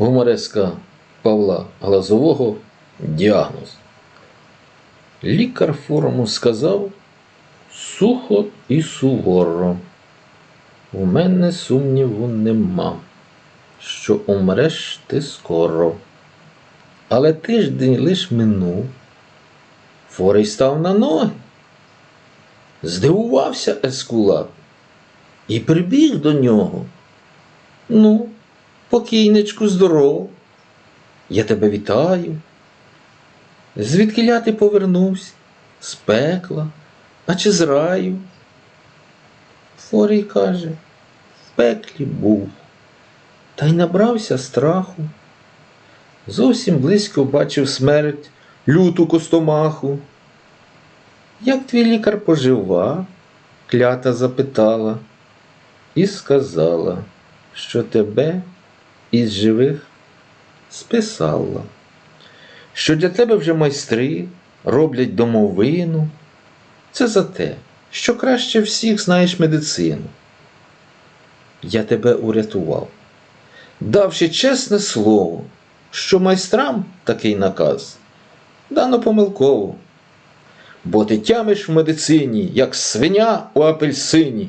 гумореска Павла Глазового діагноз. Лікар форму сказав сухо і суворо. У мене сумніву нема, що умреш ти скоро. Але тиждень лиш минув, Форий став на ноги. Здивувався Ескулап і прибіг до нього. Ну, покійничку, здоров. Я тебе вітаю. Звідкиля ти повернувся? З пекла, а чи з раю? Форій каже, в пеклі був, та й набрався страху. Зовсім близько бачив смерть, люту костомаху. Як твій лікар пожива? клята запитала і сказала, що тебе із живих списала, що для тебе вже майстри роблять домовину. Це за те, що краще всіх знаєш медицину. Я тебе урятував, давши чесне слово, що майстрам такий наказ дано помилково, бо ти тямиш в медицині, як свиня у апельсині.